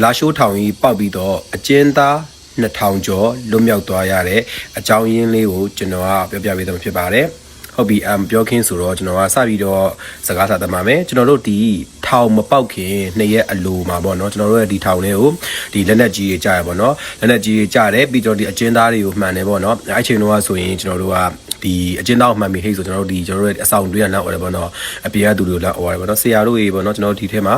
လာရှိုးထောင်ကြီးပောက်ပြီးတော့အကျဉ်းသား2000ကျော်လွတ်မြောက်သွားရတဲ့အကြောင်းရင်းလေးကိုကျွန်တော်ကပြောပြပေးသွားမှာဖြစ်ပါတယ်ဟုတ်ပြီအမ်ပြောခင်းဆိုတော့ကျွန်တော်ကစပြီးတော့စကားစာသတ်ပါမယ်ကျွန်တော်တို့ဒီထောင်မပေါက်ခင်နှစ်ရက်အလိုမှာပေါ့နော်ကျွန်တော်တို့ရဲ့ဒီထောင်လေးကိုဒီလက်နက်ကြီးတွေကြားရပေါ့နော်လက်နက်ကြီးတွေကြားတယ်ပြီးတော့ဒီအကျဉ်းသားတွေကိုမှန်တယ်ပေါ့နော်အဲ့ချိန်တော့ဆိုရင်ကျွန်တော်တို့က ဒီအကျဉ်းသားကိုမှန်ပြီဟိတ်ဆိုကျွန်တော်တို့ဒီကျွန်တော်တို့ရဲ့အဆောင်တွေးရနောက်အော်တယ်ပေါ့နော်အပြင်ကသူတွေကိုလောက်အော်တယ်ပေါ့နော်ဆရာတို့ရေပေါ့နော်ကျွန်တော်တို့ဒီထဲမှာ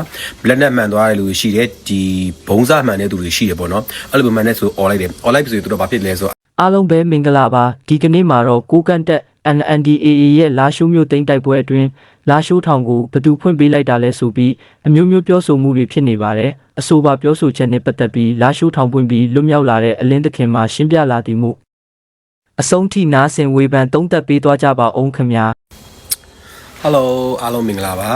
လက်နက်မှန်သွားတဲ့လူတွေရှိတယ်ဒီဘုံစားမှန်တဲ့သူတွေရှိတယ်ပေါ့နော်အဲ့လိုမှန်တဲ့ဆိုအော်လိုက်တယ်အော်လိုက်ပြီဆိုရင်သူတို့ဘာဖြစ်လဲဆိုအားလုံးပဲမင်္ဂလာပါဒီကနေ့မှာတော့ကိုကန့်တက် NNDAA ရဲ့လာရှိုးမျိုးသိမ်းတိုက်ပွဲအတွင်းလာရှိုးထောင်ကိုဘသူဖွင့်ပေးလိုက်တာလဲဆိုပြီးအမျိုးမျိုးပြောဆိုမှုတွေဖြစ်နေပါတယ်အဆိုပါပြောဆိုချက်နဲ့ပတ်သက်ပြီးလာရှိုးထောင်ပွင့်ပြီးလွတ်မြောက်လာတဲ့အလင်းသခင်မှာရှင်းပြလာသည်မှု အဆုံးထိနားဆင်ဝေဖန်သုံးသပ်ပေးသွားကြပါအောင်ခင်ဗျာဟယ်လိုအားလုံးမင်္ဂလာပါ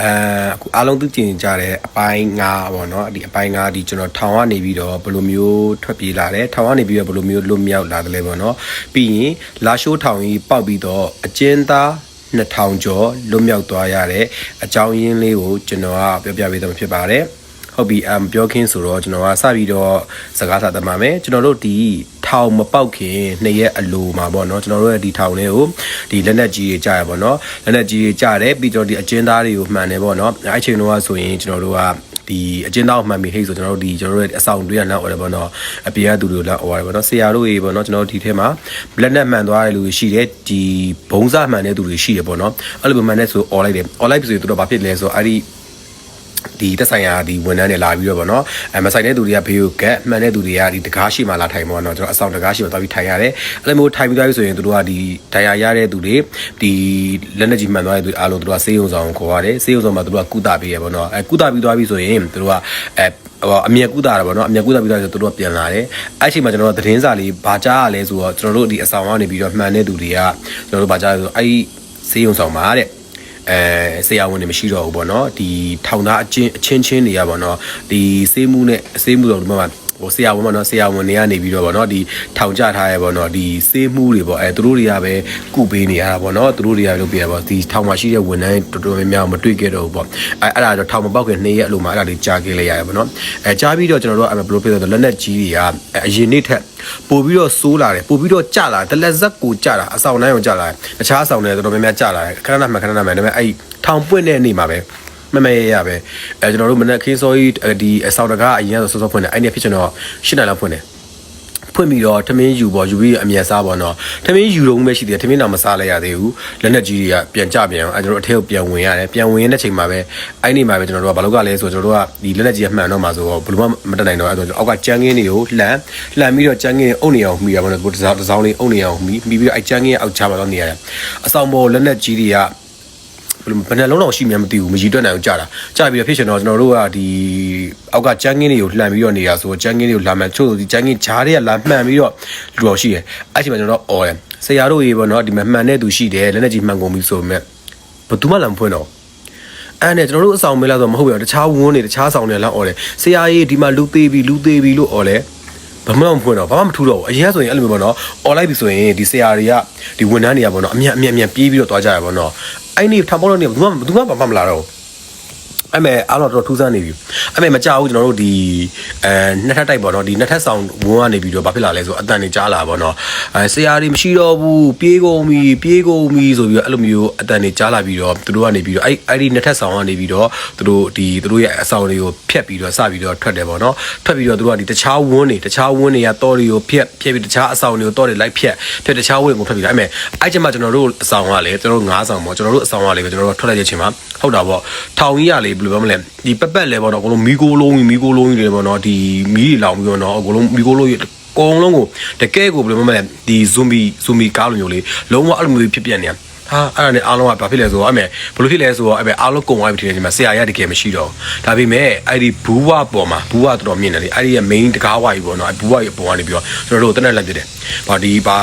အဲအခုအားလုံးသိကျင်ကြတဲ့အပိုင်း9ပေါ့နော်ဒီအပိုင်း9ဒီကျွန်တော်ထောင်ကနေပြီးတော့ဘယ်လိုမျိုးထွက်ပြေးလာတယ်ထောင်ကနေပြီးတော့ဘယ်လိုမျိုးလွတ်မြောက်လာတယ်လဲပေါ့နော်ပြီးရင်လာရှိုးထောင်ကြီးပောက်ပြီးတော့အကျဉ်းသား2000ကျော်လွတ်မြောက်သွားရတဲ့အကြောင်းရင်းလေးကိုကျွန်တော်ကပြောပြပေးသွားမှာဖြစ်ပါတယ် ဟုတ်ပြီအမ်ပြောခင်းဆိုတော့ကျွန်တော်ကစပြီးတော့စကားစာသတ်ပါမယ်ကျွန်တော်တို့ဒီထောင်မပေါက်ခင်နှစ်ရက်အလိုမှာပေါ့နော်ကျွန်တော်တို့ရဲ့ဒီထောင်လေးကိုဒီလက်နက်ကြီးတွေကြားရပေါ့နော်လက်နက်ကြီးတွေကြားတယ်ပြီးတော့ဒီအကျဉ်းသားတွေကိုမှန်တယ်ပေါ့နော်အဲ့ချိန်တော့ဆိုရင်ကျွန်တော်တို့ကဒီအကျဉ်းသားကိုမှန်ပြီဟိတ်ဆိုကျွန်တော်တို့ဒီကျွန်တော်တို့ရဲ့အဆောင်တွေးရနောက်အော်တယ်ပေါ့နော်အပြင်ကသူတွေကိုလောက်အော်တယ်ပေါ့နော်ဆရာတို့ရေပေါ့နော်ကျွန်တော်တို့ဒီထဲမှာလက်နက်မှန်သွားတဲ့လူတွေရှိတယ်ဒီဘုံစားမှန်တဲ့သူတွေရှိတယ်ပေါ့နော်အဲ့လိုမှန်တဲ့ဆိုအော်လိုက်တယ်အော်လိုက်ပြီဆိုရင်သူတို့ဘာဖြစ်လဲဆိုတော့အဲ့ဒီ ဒီတက်ဆိုင်ရာဒီဝန်ထမ်းတွေလာပြီးတော့ဗောနော်အဲမဆိုင်တဲ့သူတွေကဘေးကိုကက်မှန်တဲ့သူတွေကဒီတကားရှိမှလာထိုင်ပေါ့နော်ကျွန်တော်အဆောင်တကားရှိမှသွားပြီးထိုင်ရတယ်အဲ့လိုမျိုးထိုင်ပြီးသွားပြီဆိုရင်သူတို့ကဒီဒဏ်ရာရတဲ့သူတွေဒီလက်နက်ကြီးမှန်သွားတဲ့သူအားလုံးသူတို့ကစေးရုံဆောင်ကိုခေါ်ရတယ်စေးရုံဆောင်မှာသူတို့ကကုသပေးရပေါ့နော်အဲကုသပြီးသွားပြီဆိုရင်သူတို့ကအဲဟိုအမြက်ကူတာတာပေါ့နော်အမြက်ကူတာပြီးတော့ဆိုတို့ကပြန်လာတယ်အဲ့ချိန်မှာကျွန်တော်တို့သတင်းစာလေးဘာကြားရလဲဆိုတော့ကျွန်တော်တို့ဒီအဆောင်ကနေပြီးတော့မှန်တဲ့သူတွေကကျွန်တော်တို့ဘာကြားလဲဆိုအဲ့ဒီစေးရုံဆောင်မှာတဲ့ အဲဆရာဝန်တွေမရှိတော့ဘူးပေါ့နော်ဒီထောင်သားအချင်းအချင်းချင်းတွေကပေါ့နော်ဒီစေးမှုနဲ့စေးမှုတော့ဒီမှာ ဟိုဆရာဝန်ပေါ့နော်ဆရာဝန်တွေကနေပြီးတော့ပေါ့နော်ဒီထောင်ကြထားရဲပေါ့နော်ဒီစေးမှုတွေပေါ့အဲသူတို့တွေကပဲကုပေးနေရတာပေါ့နော်သူတို့တွေကလုပ်ပြရပေါ့ဒီထောင်မှာရှိတဲ့ဝန်ထမ်းတော်တော်များများမတွေ့ခဲ့တော့ဘူးပေါ့အဲအဲ့ဒါတော့ထောင်မပေါက်ခင်နေ့ရက်အလိုမှာအဲ့ဒါလေးကြားခဲ့လိုက်ရတယ်ပေါ့နော်အဲကြားပြီးတော့ကျွန်တော်တို့ကဘယ်လိုပြောလဲဆိုတော့လက်နက်ကြီးတွေကအရင်နေ့ထက်ပို့ပြီးတော့စိုးလာတယ်ပို့ပြီးတော့ကြလာတယ်တလက်ဇက်ကိုကြလာအဆောင်တိုင်းကိုကြလာတယ်တခြားအဆောင်တွေတော်တော်များများကြလာတယ်ခဏနာမှခဏနာမှဒါပေမဲ့အဲ့ထောင်ပွင့်တဲ့နေ့မှာပဲ မမရရပဲအဲကျွန်တော်တို့မနက်ခင်းစောကြီးဒီအဆောင်တကားအရင်ကစောစောဖွင့်တယ်အဲ့ဒီဖြစ်ကျွန်တော်၈နာရီလောက်ဖွင့်တယ်ဖွင့်ပြီးတော့ထမင်းယူပေါ့ယူပြီးအမြတ်စားပေါ့နော်ထမင်းယူတော့ပဲရှိသေးတယ်ထမင်းတော့မစားလိုက်ရသေးဘူးလက်နက်ကြီးတွေကပြန်ကြပြန်အောင်အဲကျွန်တော်တို့အထက်ကိုပြန်ဝင်ရတယ်ပြန်ဝင်ရတဲ့ချိန်မှာပဲအဲ့ဒီမှာပဲကျွန်တော်တို့ကဘာလို့ကလဲဆိုတော့ကျွန်တော်တို့ကဒီလက်နက်ကြီးကမှန်တော့မှာဆိုတော့ဘယ်လိုမှမတက်နိုင်တော့အဲ့တော့အောက်ကကြမ်းကင်းတွေကိုလှန်လှန်ပြီးတော့ကြမ်းကင်းအုပ်နေအောင်မိရပါတော့ဒီတစ်စောင်းလေးအုပ်နေအောင်မိမိပြီးတော့အဲ့ကြမ်းကင်းရဲ့အောက်ချမှာတော့နေရတယ်အဆောင်ပေါ်လက်နက်ကြီးတွေက ဘယ်နှလုံးတော့ရှိမှန်းမသိဘူးမရည်တွက်နိုင်အောင်ကြာတာကြာပြီးတော့ဖြစ်ရှင်တော့ကျွန်တော်တို့ကဒီအောက်ကကျန်းကင်းတွေကိုလှန်ပြီးတော့နေတာဆိုတော့ကျန်းကင်းတွေကိုလာမှန်ချို့ဆိုဒီကျန်းကင်းဂျားတွေကလာမှန်ပြီးတော့လူတော်ရှိတယ်အဲ့ဒီမှာကျွန်တော်အော်တယ်ဆရာတို့ရေပေါ့နော်ဒီမှာမှန်တဲ့သူရှိတယ်လက်နဲ့ကြီးမှန်ကုန်ပြီဆိုပေမဲ့ဘသူမှလာမဖွင့်တော့အဲ့နဲ့ကျွန်တော်တို့အဆောင်မေးလာဆိုမဟုတ်ဘူးတခြားဝန်းတွေတခြားဆောင်တွေလာအော်တယ်ဆရာကြီးဒီမှာလူသေးပြီလူသေးပြီလို့အော်တယ် မှမဖွင့်တော့ဘာမှမထူတော့ဘူးအရင်ကဆိုရင်အဲ့လိုမျိုးပေါ့နော်អော်လိုက်ပြီဆိုရင်ဒီဆရာတွေကဒီဝန်ထမ်းတွေကပေါ့နော်အမြတ်အမြတ်အမြတ်ပြေးပြီးတော့သွားကြရပေါ့နော်အဲ့ဒီထောင်ပေါက်လို့နေဘယ်သူမှဘယ်သူမှဘာမှမလာတော့ဘူး အဲ့မဲ့အားတော့တော်တော်ထူးဆန်းနေပြီအဲ့မဲ့မကြောက်ဘူးကျွန်တော်တို့ဒီအဲနှစ်ထပ်တိုက်ပေါ့နော်ဒီနှစ်ထပ်ဆောင်ဝန်းကနေပြီးတော့ဘာဖြစ်လာလဲဆိုအတန်နေကြားလာပေါ့နော်အဲဆရာတွေမရှိတော့ဘူးပြေးကုန်ပြီပြေးကုန်ပြီဆိုပြီးတော့အဲ့လိုမျိုးအတန်နေကြားလာပြီးတော့သူတို့ကနေပြီးတော့အဲ့အဲ့ဒီနှစ်ထပ်ဆောင်ကနေပြီးတော့သူတို့ဒီသူတို့ရဲ့အဆောင်တွေကိုဖျက်ပြီးတော့စပြီးတော့ထွက်တယ်ပေါ့နော်ထွက်ပြီးတော့သူတို့ကဒီတခြားဝန်းတွေတခြားဝန်းတွေကတောတွေကိုဖျက်ဖျက်ပြီးတခြားအဆောင်တွေကိုတောတွေလိုက်ဖျက်ဖျက်တခြားဝန်းတွေကိုဖျက်ပြီးတော့အဲ့မဲ့အဲ့ကျမှကျွန်တော်တို့အဆောင်ကလည်းကျွန်တော်တို့၅ဆောင်ပေါ့ကျွန်တော်တို့အဆောင်ကလည်းပဲကျွန်တော်တို့ထွက်လိုက်တဲ့အချိန်မှာဟုတ်တာပေါ့ထောင်ကြီးကလေဘယ်လိုပြောမလဲဒီပက်ပက်လဲပေါ့နော်အကုန်လုံးမီကိုလုံးကြီးမီကိုလုံးကြီးတွေပေါ့နော်ဒီမီးတွေလောင်ပြီးတော့နော်အကုန်လုံးမီကိုလုံးကြီးအကုန်လုံးကိုတကယ်ကိုဘယ်လိုမှမလဲဒီဇွန်ဘီဇွန်ဘီကားလိုမျိုးလေးလုံးဝအဲ့လိုမျိုးဖြစ်ပြနေတယ်ဟာအဲ့ဒါနဲ့အားလုံးကဘာဖြစ်လဲဆိုတော့အဲ့မဲ့ဘယ်လိုဖြစ်လဲဆိုတော့အဲ့မဲ့အားလုံးကုံသွားပြီထင်တယ်ဒီမှာဆရာရတကယ်မရှိတော့ဒါပေမဲ့အဲ့ဒီဘူးဝပေါ်မှာဘူးဝတော်တော်မြင့်တယ်လေအဲ့ဒီရဲ့ main တကားဝါကြီးပေါ့နော်အဲ့ဘူးဝရဲ့ပုံကနေပြီးတော့ကျွန်တော်တို့တနက်လက်ပြတယ်ဗာဒီပါ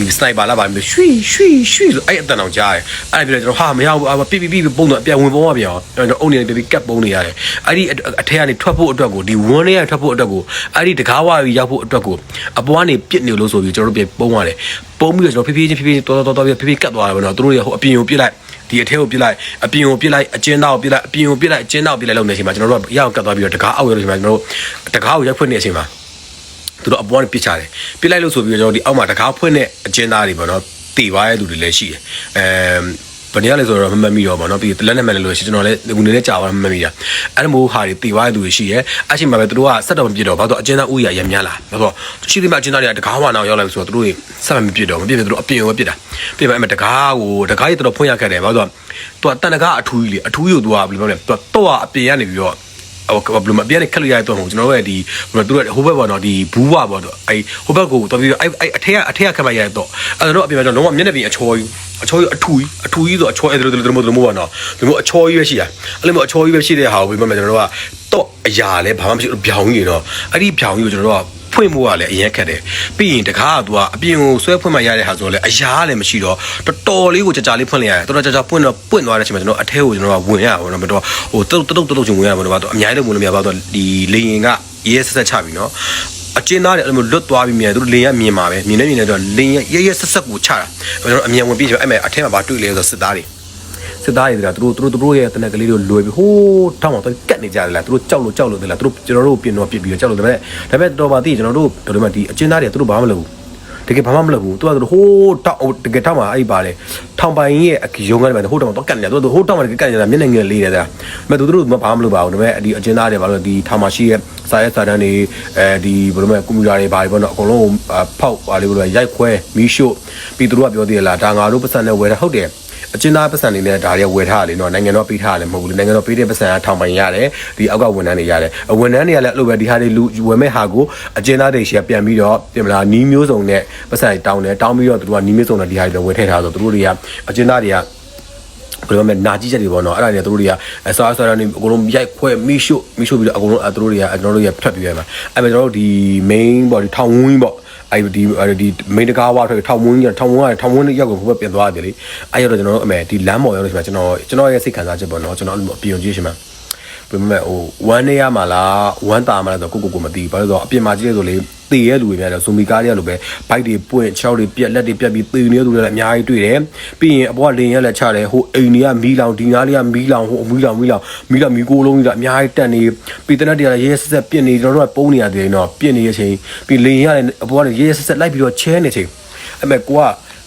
ဒီစနိုက်ပါလာပါမျိုးရွှီရွှီရွှီဆိုအဲ့အတန်အောင်ကြားတယ်အဲ့ဒါပြီးတော့ကျွန်တော်ဟာမရဘူးပြပြပြပုံတော့အပြန်ဝင်ပုံကပြန်ကျွန်တော်အုံနေပြပြကတ်ပုံနေရတယ်အဲ့ဒီအထက်ကနေထွက်ဖို့အတွက်ကိုဒီဝန်းထဲကထွက်ဖို့အတွက်ကိုအဲ့ဒီတကားဝါကြီးရောက်ဖို့အတွက်ကိုအပေါ်ကနေပြစ်နေလို့ဆိုပြီးကျွန်တော်တို့ပြန်ပုံရတယ်ပုံပြီးတော့ကျွန်တော်ဖြည်းဖြည်းချင်းဖြည်းဖြည်းတော်တော်တော်ပြဖြည်းဖြည်းကတ်သွားတယ်ပေါ့နော်သူတို့ရဟိုအပြင်ကိုပြစ်လိုက်ဒီအထဲကိုပြစ်လိုက်အပြင်ကိုပြစ်လိုက်အကျဉ်းသားကိုပြစ်လိုက်အပြင်ကိုပြစ်လိုက်အကျဉ်းသားကိုပြစ်လိုက်လို့နေအချိန်မှာကျွန်တော်တို့ကရအောင်ကတ်သွားပြီးတော့တကားအောက်ရောက်လို့ချိန်မှာကျွန်တော်တို့တကားကိုရိုက်ဖွင့်နေအချိန်မှာ သူတို့အပေါ်ကနေပြစ်ချတယ်ပြစ်လိုက်လို့ဆိုပြီးတော့ကျွန်တော်ဒီအောက်မှာတကားဖွင့်တဲ့အကျဉ်းသားတွေပေါ့နော်တေသွားတဲ့လူတွေလည်းရှိတယ်အဲဘယ်နည်းလဲဆိုတော့မမှတ်မိတော့ပါတော့ပြီးလက်နဲ့မှန်တယ်လို့ရှိကျွန်တော်လည်းငွေနဲ့ကြာပါမမှတ်မိတာအဲ့လိုမျိုးဟာတွေတေသွားတဲ့လူတွေရှိရဲအချိန်မှာပဲသူတို့ကဆက်တော့မပြစ်တော့ဘာလို့အကျဉ်းသားဥယျာရများလာဘာလို့ရှိသေးမှအကျဉ်းသားတွေကတကားဝါနောက်ရောက်လာပြီဆိုတော့သူတို့ဆက်မပြစ်တော့မပြစ်ဘူးသူတို့အပြင်ကိုပြစ်တာပြစ်မှအဲ့မှာတကားကိုတကားကြီးတော်တော်ဖွင့်ရခဲ့တယ်ဘာလို့သူကတန်တကားအထူးကြီးလေအထူးကြီးကိုသူကဘယ်လိုပြောလဲသူကတော့အပြင်ကနေပြီးတော့ဟို ဘယ်လိုမပြည့်နဲ့ခက်လို့ရတဲ့တော့မဟုတ်ကျွန်တော်တို့ရဲ့ဒီဘယ်လိုသူတို့ဟိုဘက်ပေါ့နော်ဒီဘူးဝပေါ့တော့အဲဟိုဘက်ကိုတော်ပြီးတော့အဲအဲအထက်ကအထက်ကခက်မှရတဲ့တော့အဲတော့အပြင်မှာကျွန်တော်လုံးဝမျက်နှာပြင်အချောကြီးအချောကြီးအထူကြီးအထူကြီးဆိုအချောအဲတို့တို့တို့တို့မို့ပေါ့နော်ဒီမို့အချောကြီးပဲရှိတာအဲ့လိုမျိုးအချောကြီးပဲရှိတဲ့ဟာကိုပြီးမှကျွန်တော်တို့ကတော့အရာလဲဘာမှမရှိဘူးဗျောင်ကြီးတော့အဲ့ဒီဗျောင်ကြီးကိုကျွန်တော်တို့က ဖွင့်ဖို့ကလည်းအရင်ခက်တယ်ပြီးရင်တကားကသူကအပြင်ကိုဆွဲဖွင့်မှရတဲ့ဟာဆိုတော့လေအရာကလည်းမရှိတော့တော်တော်လေးကိုကြာကြာလေးဖွင့်လိုက်ရတယ်တော်တော်ကြာကြာပွင့်တော့ပွင့်သွားတဲ့အချိန်မှာကျွန်တော်အထဲကိုကျွန်တော်ကဝင်ရပါတော့မတော်ဟိုတုတ်တုတ်တုတ်ချင်းဝင်ရပါတော့အများကြီးလို့ဝင်လို့မရပါတော့ဒီလေရင်ကရဲဆက်ဆက်ချပြီနော်အကျဉ်းသားတွေအဲ့လိုလွတ်သွားပြီးမြင်တယ်သူတို့လင်းရမြင်ပါပဲမြင်နေမြင်နေတော့လင်းရရဲရဲဆက်ဆက်ကိုချတာကျွန်တော်အမြန်ဝင်ပြီးအဲ့မဲ့အထက်မှာဘာတွေ့လဲဆိုစစ်သားတွေ စစ်သားတွေကသူတို့သူတို့သူတို့ရဲ့တနက်ကလေးတို့လွယ်ပြီးဟိုးထောင်းအောင်တော့ကတ်နေကြတယ်လားသူတို့ကြောက်လို့ကြောက်လို့တယ်လားသူတို့ကျွန်တော်တို့ပြင်တော့ပြစ်ပြီးတော့ကြောက်လို့ဒါပေမဲ့ဒါပေမဲ့တော်ပါသေးကျွန်တော်တို့တော်တော်မှဒီအကျဉ်းသားတွေသူတို့ဘာမှမလုပ်ဘူးတကယ်ဘာမှမလုပ်ဘူးသူကသူတို့ဟိုးတောက်တကယ်တောက်မှာအဲ့ပါလေထောင်ပိုင်ရဲ့အယုံကနေမှဟိုးတောင်တော့ကတ်နေတယ်သူတို့ဟိုးတောင်မှာကတ်နေတာမျက်နှာငယ်လေးတယ်ဒါပေမဲ့သူတို့ဘာမှမလုပ်ပါဘူးဒါပေမဲ့ဒီအကျဉ်းသားတွေဘာလို့ဒီထောင်မှာရှိရဲ့စာရဲစာတန်းတွေအဲဒီဘယ်လိုမဲ့ကွန်ပျူတာတွေဘာတွေပေါ့နော်အကုန်လုံးဖောက်ပါလေဘယ်လိုရိုက်ခွဲမီးရှို့ပြီးသူတို့ကပြောသေးတယ်လားဒါငါတို့ပတ်စံနဲ့ဝယ်တာဟုတ်တယ် အကျဉ်းသားပတ်စံတွေနဲ့ဒါတွေဝယ်ထားတယ်နော်နိုင်ငံတော်ပေးထားတယ်မဟုတ်ဘူးနိုင်ငံတော်ပေးတဲ့ပတ်စံကထောင်ပိုင်ရတယ်ဒီအောက်ကဝန်ထမ်းတွေရတယ်အဝန်ထမ်းတွေကလည်းအဲ့လိုပဲဒီဟာတွေလူဝယ်မဲ့ဟာကိုအကျဉ်းသားတွေရှေ့ပြန်ပြီးတော့ပြင်မလားနီးမျိုးစုံနဲ့ပတ်စံတောင်းတယ်တောင်းပြီးတော့သူတို့ကနီးမျိုးစုံနဲ့ဒီဟာတွေဝယ်ထည့်ထားဆိုသူတို့တွေကအကျဉ်းသားတွေကဘယ်လိုမှနာကြီးချက်တွေပေါ့နော်အဲ့ဒါတွေသူတို့တွေကအစားအစားတွေအကုန်လုံးရိုက်ခွဲမိရှုမိရှုပြီးတော့အကုန်လုံးသူတို့တွေကကျွန်တော်တို့ရဖတ်ပြီးရမှာအဲ့မဲ့ကျွန်တော်တို့ဒီ main ပေါ့ဒီထောင်ဝင်းပေါ့ အဲ့ဒီဒီမိန်တကားဝါထွက်ထောင်ဝင်းကြီးထောင်ဝင်းကထောင်ဝင်းရောက်ကိုဘုဘပြန်သွားတယ်လေအဲ့ရတော့ကျွန်တော်တို့အမေဒီလမ်းပေါ်ရောက်လို့ရှိမှကျွန်တော်ကျွန်တော်ရဲ့စိတ်ခံစားချက်ပေါ့နော်ကျွန်တော်အပြင်ကြည့်ရှိမှဘယ်မဲ့ဟိုဝမ်းနေရမှာလားဝမ်းတာမှာလားဆိုကိုကိုကိုမသိဘူးဘာလို့ဆိုတော့အပြင်မှာကြည့်ရဆိုလေ တည်ရဲလူတွေများတယ်ဇူမီကားတွေကလိုပဲဘိုက်တွေပွင့်ချောက်တွေပြက်လက်တွေပြက်ပြီးတည်နေတဲ့သူတွေလည်းအများကြီးတွေ့တယ်ပြီးရင်အပေါ်ကလင်းရက်လက်ချတယ်ဟိုအိမ်တွေကမီးလောင်ဒီနားလေးကမီးလောင်ဟိုမီးလောင်မီးလောင်မီးလောင်မီးကိုလုံးကြီးကအများကြီးတက်နေပြီးတဲ့နေ့တည်းကရဲဆက်ဆက်ပြစ်နေကျွန်တော်တို့ကပုံးနေရတယ်နော်ပြစ်နေရချင်းပြီးလင်းရက်လည်းအပေါ်ကရဲဆက်ဆက်လိုက်ပြီးတော့ချဲနေချင်းအဲ့မဲ့ကိုက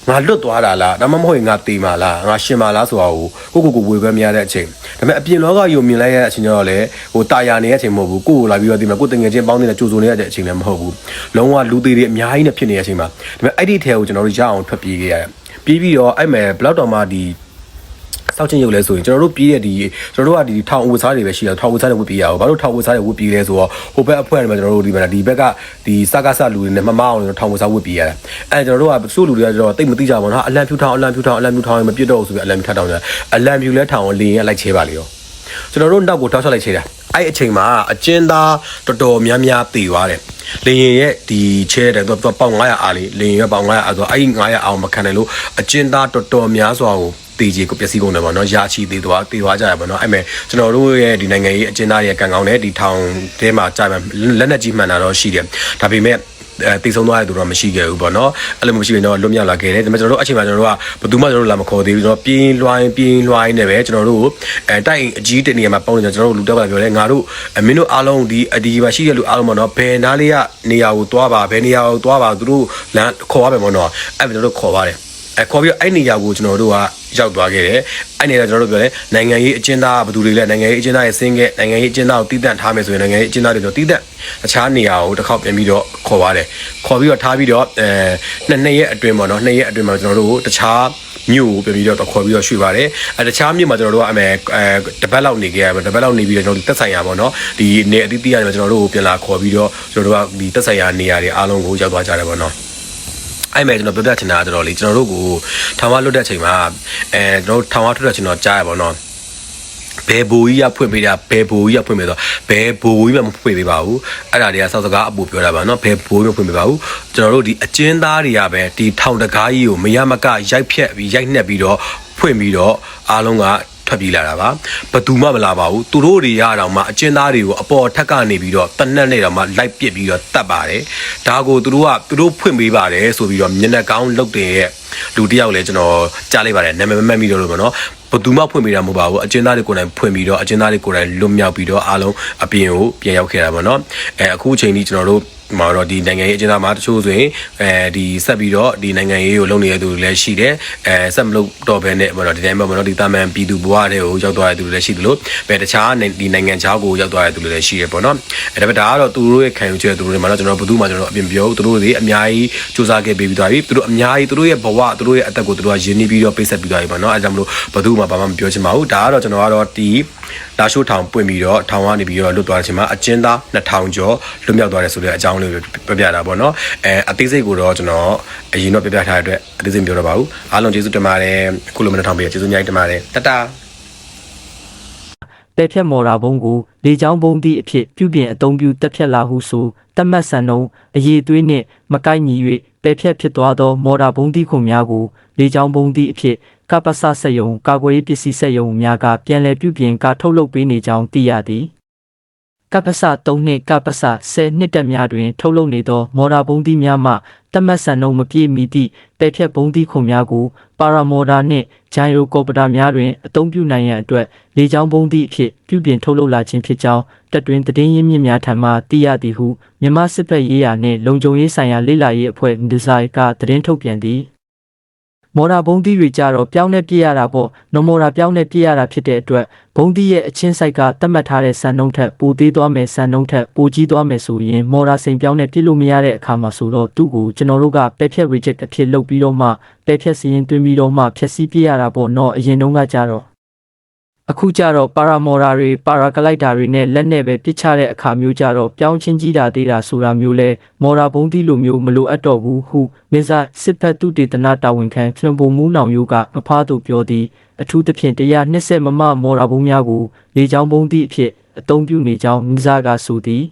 ငါလွတ်သွားတာလားဒါမှမဟုတ်ငါတေးမှာလားငါရှင်မှာလားဆိုတာကိုကိုကိုကိုဝေခွဲမရတဲ့အချိန်ဒါပေမဲ့အပြင်လောကယုံမြင်လိုက်ရတဲ့အချိန်ကျတော့လေဟိုတာယာနေတဲ့အချိန်မဟုတ်ဘူးကိုကိုလာပြီးတော့ဒီမှာကိုတငယ်ချင်းပေါင်းနေတဲ့ကြိုးစုံနေတဲ့အချိန်လည်းမဟုတ်ဘူးလုံးဝလူသေးတွေအများကြီးနဲ့ဖြစ်နေတဲ့အချိန်မှာဒါပေမဲ့အဲ့ဒီထဲကိုကျွန်တော်တို့ရအောင်ထွက်ပြေးခဲ့ရတယ်ပြီးပြီးတော့အဲ့မဲ့ဘလောက်တော်မှဒီ စောက်ချင်းရုပ်လဲဆိုရင်ကျွန်တော်တို့ပြေးတဲ့ဒီကျွန်တော်တို့ကဒီထောင်အဝတ်စားတွေပဲရှိတာထောင်အဝတ်စားတွေဝတ်ပြေးရအောင်ဘာလို့ထောင်အဝတ်စားတွေဝတ်ပြေးလဲဆိုတော့ဟိုဘက်အဖွဲ့တွေမှာကျွန်တော်တို့ဒီမှာဒီဘက်ကဒီစကားဆလူတွေနဲ့မမအောင်ကျွန်တော်ထောင်အဝတ်စားဝတ်ပြေးရတာအဲကျွန်တော်တို့ကစုလူတွေကကျွန်တော်တိတ်မသိကြပါဘူးနော်အလံဖြူထောင်အလံဖြူထောင်အလံဖြူထောင်မပြစ်တော့ဘူးဆိုပြီးအလံဖြူထထောင်ကြအလံဖြူလဲထောင်လင်းရလိုက်ချဲပါလေရောကျွန်တော်တို့နောက်ကိုတောက်ချလိုက်ချေတာအဲ့အချိန်မှာအကျဉ်းသားတော်တော်များများတည်သွားတယ်လင်ရင်ရဲ့ဒီချဲတယ်သူကပေါင်900အားလေးလင်ရင်ရဲ့ပေါင်900အားဆိုအဲ့900အောင်မခံနိုင်လို့အကျဉ်းသားတော်တော်များစွာကို တေးကြီးကိုပျက်စီးကုန်တယ်ပေါ့နော်ရာချီသေးသွားတေးသွားကြရပေါ့နော်အဲ့မဲ့ကျွန်တော်တို့ရဲ့ဒီနိုင်ငံရေးအကျဉ်းသားရဲ့ကံကောင်းတဲ့ဒီထောင်ထဲမှာကြာမှလက်နက်ကြီးမှန်တာတော့ရှိတယ်ဒါပေမဲ့အဲတည်ဆုံးသွားတဲ့သူတော့မရှိခဲ့ဘူးပေါ့နော်အဲ့လိုမရှိရင်တော့လွတ်မြောက်လာခဲ့တယ်ဒါပေမဲ့ကျွန်တော်တို့အချိန်မှာကျွန်တော်တို့ကဘယ်သူမှကျွန်တော်တို့လာမခေါ်သေးဘူးကျွန်တော်ပြင်းလွှိုင်းပြင်းလွှိုင်းနေပဲကျွန်တော်တို့အဲတိုက်အကြီးတနေရာမှာပေါင်းနေကျွန်တော်တို့လူတက်ပါပြောလဲငါတို့မင်းတို့အားလုံးဒီအဒီမှာရှိတဲ့လူအားလုံးပေါ့နော်ဘယ်နားလေးကနေရာကိုသွားပါဘယ်နေရာကိုသွားပါသူတို့လမ်းခေါ်ရမယ်ပေါ့နော်အဲ့ကျွန်တော်တို့ခေါ်ပါတယ် အဲခေါ်ပြီးအဲ့နေရာကိုကျွန်တော်တို့ကရောက်သွားခဲ့တယ်အဲ့နေရာကျွန်တော်တို့ပြောတယ်နိုင်ငံရေးအကျဉ်းသားဘယ်သူတွေလဲနိုင်ငံရေးအကျဉ်းသားရဲ့ဆင်းခဲ့နိုင်ငံရေးအကျဉ်းသားကိုတီးတန့်ထားမယ်ဆိုရင်နိုင်ငံရေးအကျဉ်းသားတွေတော့တီးတန့်တခြားနေရာကိုတစ်ခေါက်ပြန်ပြီးတော့ခေါ်ပါတယ်ခေါ်ပြီးတော့ထားပြီးတော့အဲနှစ်နှစ်ရက်အတွင်းပေါ့နော်နှစ်ရက်အတွင်းမှာကျွန်တော်တို့တခြားမြို့ကိုပြန်ပြီးတော့ခေါ်ပြီးတော့ရွှေ့ပါတယ်အဲတခြားမြို့မှာကျွန်တော်တို့ကအမေအဲတပတ်လောက်နေခဲ့ရပါတပတ်လောက်နေပြီးတော့ကျွန်တော်တို့တက်ဆိုင်ရာပေါ့နော်ဒီနေအသီးသီးရတယ်ကျွန်တော်တို့ကိုပြန်လာခေါ်ပြီးတော့ကျွန်တော်တို့ကဒီတက်ဆိုင်ရာနေရာတွေအားလုံးကိုရောက်သွားကြတယ်ပေါ့နော် အဲ့မဲ့ကျွန်တော်ပြောပြချင်တာကတော့လေကျွန်တော်တို့ကိုထောင်ဝလွတ်တဲ့အချိန်မှာအဲကျွန်တော်တို့ထောင်ဝထွက်တဲ့အချိန်တော့ကြားရပါတော့ဘယ်ဘိုးကြီးကဖွင့်ပေးတာဘယ်ဘိုးကြီးကဖွင့်ပေးတော့ဘယ်ဘိုးကြီးမှမဖွင့်ပေးပါဘူးအဲ့ဒါတွေကစောက်စကားအပူပြောတာပါနော်ဘယ်ဘိုးကြီးမဖွင့်ပေးပါဘူးကျွန်တော်တို့ဒီအကျဉ်းသားတွေကပဲဒီထောင်တကားကြီးကိုမရမကရိုက်ဖြက်ပြီးရိုက်နှက်ပြီးတော့ဖွင့်ပြီးတော့အားလုံးက ထွက်ပြေးလာတာပါဘသူမှမလာပါဘူးသူတို့တွေရတော့မှအကျဉ်းသားတွေကိုအပေါ်ထက်ကနေပြီးတော့တနက်နဲ့တော့မှလိုက်ပစ်ပြီးတော့တတ်ပါတယ်ဒါကိုသူတို့ကသူတို့ဖွင့်ပေးပါတယ်ဆိုပြီးတော့မျက်နှာကောင်းလုတ်တင်ရဲ့လူတယောက်လည်းကျွန်တော်ကြားလိုက်ပါတယ်နာမည်မမှတ်မိတော့လို့ပေါ့နော် ဘဘယ်သူမှဖွင့်ပေးတာမဟုတ်ပါဘူးအကျဉ်းသားတွေကိုယ်တိုင်ဖွင့်ပြီးတော့အကျဉ်းသားတွေကိုယ်တိုင်လွတ်မြောက်ပြီးတော့အားလုံးအပြင်ကိုပြန်ရောက်ခဲ့တာပေါ့နော်အဲအခုအချိန်ကြီးကျွန်တော်တို့မှာတော့ဒီနိုင်ငံရေးအကျဉ်းသားမှာတချို့ဆိုရင်အဲဒီဆက်ပြီးတော့ဒီနိုင်ငံရေးကိုလုပ်နေတဲ့သူတွေလည်းရှိတယ်အဲဆက်မလုပ်တော့ဘဲနဲ့ပေါ့နော်ဒီတိုင်းမှာပေါ့နော်ဒီတာမန်ပြည်သူဘဝတွေကိုရောက်သွားတဲ့သူတွေလည်းရှိသလိုပဲတခြားဒီနိုင်ငံခြားကိုရောက်သွားတဲ့သူတွေလည်းရှိတယ်ပေါ့နော်အဲဒါပေမဲ့ဒါကတော့သူတို့ရဲ့ခံယူချက်သူတို့တွေမှာတော့ကျွန်တော်ဘယ်သူမှကျွန်တော်အပြင်ပြောသူတို့တွေအများကြီးစူးစမ်းခဲ့ပေးပြီးသွားပြီသူတို့အများကြီးသူတို့ရဲ့ဘဝသူတို့ရဲ့အသက်ကိုသူတို့ကယဉ်နီးပြီးတော့ပိတ်ဆက်ပြီးသွားပြီပေါ့နော်အဲဒါကြောင့်မလို့ဘယ်သူမှဘာမှမပြောချင်ပါဘူးဒါကတော့ကျွန်တော်ကတော့ဒီလာရှိုးထောင်ပွင့်ပြီးတော့ထောင်ကနေပြီးတော့လွတ်သွားတဲ့အချိန်မှာအကျဉ်းသား2000ကျော်လွတ်မြောက်သွားတယ်ဆိုတဲ့အကြောင်းလေးကိုပြပြတာပေါ့နော်အဲအသေးစိတ်ကိုတော့ကျွန်တော်အရင်တော့ပြပြထားတဲ့အတွက်အသေးစိတ်မပြောတော့ပါဘူးအားလုံးကျေးဇူးတင်ပါတယ်အခုလိုမနှထောင်ပေးကျေးဇူးအများကြီးတင်ပါတယ်တတပဲဖြတ်မော်ရာဘုံကိုလေချောင်းဘုံသည့်အဖြစ်ပြုပြင်အသုံးပြုတက်ဖြတ်လာဟုဆိုတတ်မှတ်ဆန်နှုံအရေးသွေးနှင့်မကိုက်ညီ၍ပဲဖြတ်ဖြစ်သွားသောမော်ရာဘုံသည့်ခုများကိုလေချောင်းဘုံသည့်အဖြစ် ကပ္ပစဆက်ယုံကာကွယ်ရေးပစ္စည်းဆက်ယုံများကပြန်လည်ပြုပြင်ကထုတ်လုပ်ပေးနေကြောင်းသိရသည်ကပ္ပစ3နှစ်ကပ္ပစ10နှစ်တက်များတွင် ထုတ်လုပ်နေသော မော်ဒါဘုံသီးများမှတတ်မှတ်စံနှုန်းမပြည့်မီသည့်ပဲဖြတ်ဘုံသီးခုများကိုပါရာမော်ဒါနှင့်ဂျိုင်ရိုကော်ပတာများတွင်အသုံးပြုနိုင်ရန်အတွက်လေကြောင်းဘုံသီးအဖြစ်ပြုပြင်ထုတ်လုပ်လာခြင်းဖြစ်ကြောင်းတက်တွင်သတင်းရင်းမြစ်များထံမှသိရသည်ဟုမြန်မာစစ်ဘက်ရေးရာနှင့်လုံခြုံရေးဆိုင်ရာလေ့လာရေးအဖွဲ့ဒီဇိုင်ကသတင်းထုတ်ပြန်သည် မော်ရာဘုံသီးတွေကြတော့ပြောင်းနဲ့ပြည့်ရတာပေါ့နော်မော်ရာပြောင်းနဲ့ပြည့်ရတာဖြစ်တဲ့အတွက်ဘုံသီးရဲ့အချင်းဆိုင်ကတတ်မှတ်ထားတဲ့စံနှုန်းထက်ပိုသေးသွားမယ်စံနှုန်းထက်ပိုကြီးသွားမယ်ဆိုရင်မော်ရာစိန်ပြောင်းနဲ့ပြည့်လို့မရတဲ့အခါမှာဆိုတော့သူ့ကိုကျွန်တော်တို့ကပဲဖြတ် reject အဖြစ်လုပ်ပြီးတော့မှပဲဖြတ်စီရင်သွင်းပြီးတော့မှဖြည့်ဆည်းပြည့်ရတာပေါ့နော်အရင်တုန်းကကြတော့ အခုကြတော့ပါရာမော်ရာတွေပါရာကလိုက်တာတွေနဲ့လက်နဲ့ပဲပစ်ချတဲ့အခါမျိုးကြတော့ပြောင်းချင်းကြီးတာသေးတာဆိုတာမျိုးလဲမော်ရာဘုံသီးလိုမျိုးမလိုအပ်တော့ဘူးဟုမင်းစားစစ်ဖက်သူတေသနာတာဝန်ခံကျွန်ပုံမူးနောင်မျိုးကမဖားသူပြောသည်အထူးသဖြင့်တရားနှစ်ဆက်မမမော်ရာဘုံများကိုလေချောင်းဘုံသီးအဖြစ်အသုံးပြုနေကြောင်းမင်းစားကဆိုသည်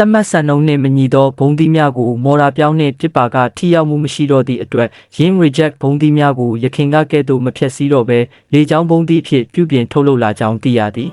တမတ်ဆန်နှုံနှင့်မညီသောဘုံသီးများကိုမော်ရာပြောင်းနှင့်ပြစ်ပါကထိရောက်မှုမရှိတော့သည့်အတွက်ရင်း reject ဘုံသီးများကိုရခင်ကကဲ့သို့မဖြတ်စည်းတော့ဘဲလေချောင်းဘုံသီးအဖြစ်ပြုပြင်ထုတ်လုပ်လာကြောင်းသိရသည်